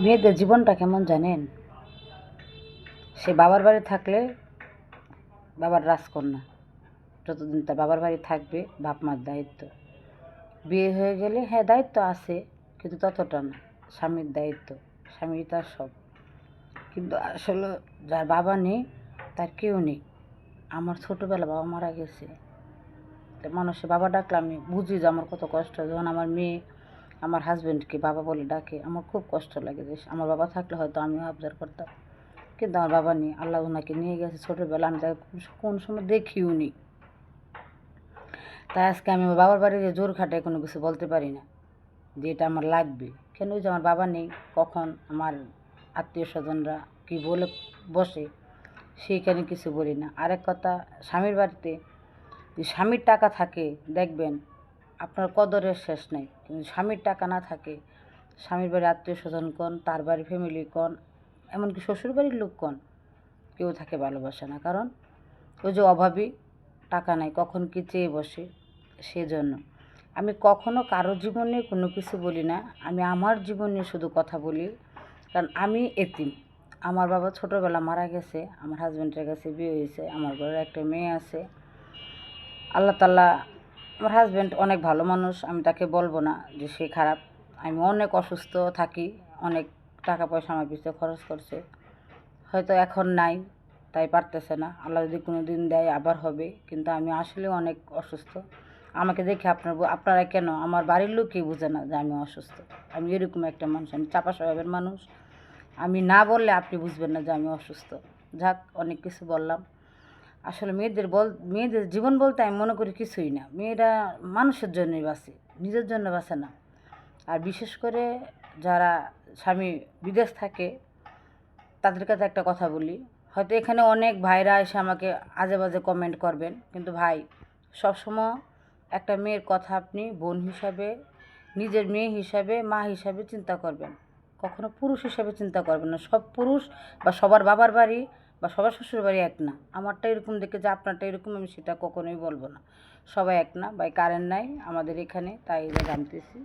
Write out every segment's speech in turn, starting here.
মেয়েদের জীবনটা কেমন জানেন? সে বাবার বাড়ি থাকলে বাবার রাজকন্যা। যতদিন তার বাবার বাড়ি থাকবে, বাপ মার দায়িত্ব। বিয়ে হয়ে গেলে হ্যাঁ দায়িত্ব আছে, কিন্তু ততটা না। স্বামীর দায়িত্ব স্বামী তার সব। কিন্তু আসলে যার বাবা নেই, তার কেউ নেই। আমার ছোটোবেলা বাবা মারা গেছে। মানুষের বাবা ডাকলে আমি বুঝি যে আমার কত কষ্ট। যখন আমার মেয়ে আমার হাজব্যান্ডকে বাবা বলে ডাকে। আমার খুব কষ্ট লাগে যে আমার বাবা থাকলে হয়তো আমিও অবজার্ভ করতাম। কিন্তু আমার বাবা নেই। আল্লাহ ওনাকে নিয়ে গেছে ছোটোবেলা আমি তাকে কোন সময় দেখিও নি। তাই আজকে আমি আমার বাবার বাড়িতে জোর খাটায় কোনো কিছু বলতে পারি না, যে এটা আমার লাগবে। কেন যে আমার বাবা নেই, কখন আমার আত্মীয় স্বজনরা কী বলে, বসে, সেইখানে কিছু বলি না। আরেক কথা, স্বামীর বাড়িতে যে স্বামীর টাকা থাকে, দেখবেন আপনার কদরের শেষ নেই। কিন্তু স্বামীর টাকা না থাকে, স্বামীর বাড়ির আত্মীয় স্বজন কন, তার বাড়ি ফ্যামিলি কন, এমনকি শ্বশুর বাড়ির লোক কন, কেউ থাকে ভালোবাসে না। কারণ ওই যে অভাবী, টাকা নাই, কখন কি চেয়ে বসে? সেজন্য। আমি কখনো কারও জীবনে কোনো কিছু বলি না। আমি আমার জীবনে শুধু কথা বলি। কারণ আমি এতিম। আমার বাবা ছোটোবেলা মারা গেছে, আমার হাজব্যান্ডের কাছে বিয়ে হয়েছে, আমার ঘরে একটা মেয়ে আছে। আল্লাহ তাল্লাহ আমার হাজব্যান্ড অনেক ভালো মানুষ, আমি তাকে বলব না যে সে খারাপ। আমি অনেক অসুস্থ থাকি, অনেক টাকা পয়সা আমার পিছনে খরচ করছে। হয়তো এখন নাই, তাই পারতেছে না। আল্লাহ যদি কোনো দিন দেয়, আবার হবে। কিন্তু আমি আসলে অনেক অসুস্থ। আমাকে দেখে আপনার আপনারা কেন? আমার বাড়ির লোকই বুঝে না যে আমি অসুস্থ। আমি এরকম একটা মানুষ, আমি চাপা স্বভাবের মানুষ। আমি না বললে আপনি বুঝবেন না যে আমি অসুস্থ। যাক, অনেক কিছু বললাম। আসলে মেয়েদের বল, মেয়েদের জীবন বলতে আমি মনে করি কিছুই না। মেয়েরা মানুষের জন্যই বাঁচে, নিজের জন্য বাঁচে না। আর বিশেষ করে যারা স্বামী বিদেশ থাকে, তাদের কাছে একটা কথা বলি। হয়তো এখানে অনেক ভাইরা এসে আমাকে আজে বাজে কমেন্ট করবেন, কিন্তু ভাই, সবসময় একটা মেয়ের কথা আপনি বোন হিসাবে, নিজের মেয়ে হিসাবে, মা হিসাবে চিন্তা করবেন। কখনো পুরুষ হিসাবে চিন্তা করবেন না। সব পুরুষ বা সবার বাবার বাড়ি বা সবার শ্বশুর বাড়ি এক না। আমারটা এরকম দেখে যে আপনারটা এরকম, আমি সেটা কখনোই বলব না। সবাই এক না বাই কারেন্ট নাই, আমাদের এখানে, তাই এটা জানতেছি।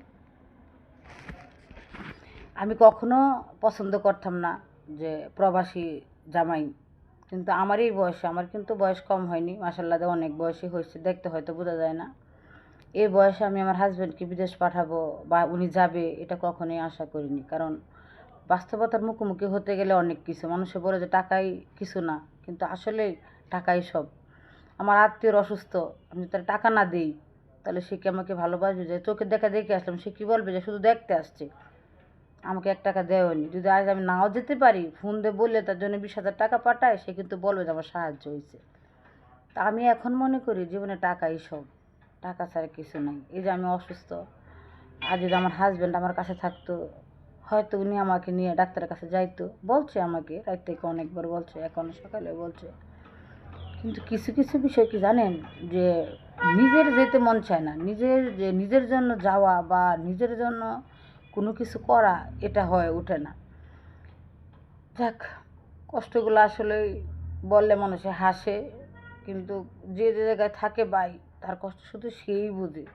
আমি কখনো পছন্দ করতাম না যে প্রবাসী জামাই, কিন্তু আমার এই বয়সে, আমার কিন্তু বয়স কম হয়নি মাসাল্লাহ অনেক বয়সই হয়েছে, দেখতে হয়তো বোঝা যায় না। এই বয়সে আমি আমার হাজব্যান্ডকে বিদেশ পাঠাবো বা উনি যাবে, এটা কখনোই আশা করিনি। কারণ বাস্তবতার মুখোমুখি হতে গেলে অনেক কিছু। মানুষে বলে যে টাকাই কিছু না, কিন্তু আসলে টাকাই সব। আমার আত্মীয়র অসুস্থ, আমি তার টাকা না দিই, তাহলে সে কি আমাকে ভালোবাসবে? যে চোখের দেখা দেখে আসলাম, সে কি বলবে? যে শুধু দেখতে আসছে। আমাকে এক টাকা দেওয়নি যদি আজ আমি নাও যেতে পারি, ফোন দিয়ে বললে তার জন্য বিশ হাজার টাকা পাঠায়, সে কিন্তু বলবে যে আমার সাহায্য হয়েছে। তা আমি এখন মনে করি জীবনে টাকাই সব। টাকা ছাড়া কিছু নাই। এই যে আমি অসুস্থ, আর যদি আমার হাজব্যান্ড আমার কাছে থাকতো হয়তো উনি আমাকে নিয়ে ডাক্তারের কাছে যাইতো। বলছে আমাকে, রাত থেকে অনেকবার বলছে, এখন সকালে বলছে। কিন্তু কিছু কিছু বিষয় কি জানেন? যে নিজের যেতে মন চায় না। নিজের যে নিজের জন্য যাওয়া বা নিজের জন্য কোনো কিছু করা, এটা হয়ে ওঠে না। যাক, কষ্টগুলো আসলে বললে মানুষে হাসে, কিন্তু যে যে জায়গায় থাকে বাই তার কষ্ট শুধু সেই বুঝে।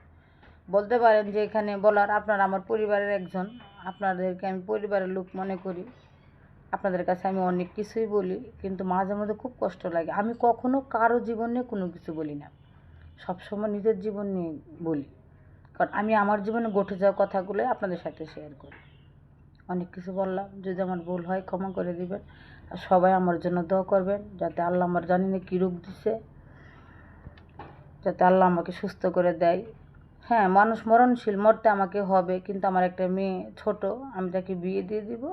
বলতে পারেন যে এখানে বলার আপনার আমার পরিবারের একজন। আপনাদেরকে আমি পরিবারের লোক মনে করি। আপনাদের কাছে আমি অনেক কিছুই বলি, কিন্তু মাঝে মাঝে খুব কষ্ট লাগে। আমি কখনো কারও জীবন নিয়ে কোনো কিছু বলি না। সবসময় নিজের জীবন নিয়ে বলি। কারণ আমি আমার জীবনে ঘটে যাওয়া কথাগুলো আপনাদের সাথে শেয়ার করি। অনেক কিছু বললাম, যদি আমার ভুল হয় ক্ষমা করে দিবেন। আর সবাই আমার জন্য দোয়া করবেন, যাতে আল্লাহ আমার জানি না কী রোগ দিছে, যাতে আল্লাহ আমাকে সুস্থ করে দেয়। হ্যাঁ মানুষ মরণশীল, মরতে আমাকে হবে, কিন্তু আমার একটা মেয়ে ছোট, আমি তাকে বিয়ে দিয়ে দিব।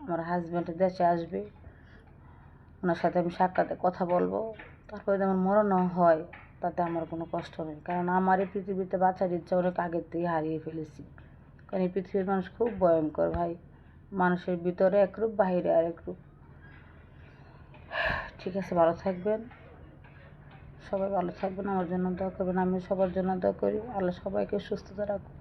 আমার হাজব্যান্ড দেশে আসবে। ওনার সাথে আমি সাক্ষাতে কথা বলব। তারপরে আমার মরণও হয়, তাতে আমার কোনো কষ্ট নেই কারণ আমার এই পৃথিবীতে বাঁচার ইচ্ছা অনেক আগের থেকে হারিয়ে ফেলেছি। কারণ এই পৃথিবীর মানুষ খুব ভয়ঙ্কর ভাই। মানুষের ভিতরে একরূপ বাহিরে আরেক রূপ। ঠিক আছে, ভালো থাকবেন। সবাই ভালো থাকবেন, আমার জন্য দোয়া করবেন আমি সবার জন্য দোয়া করি। আল্লাহ সবাইকে সুস্থতা রাখুন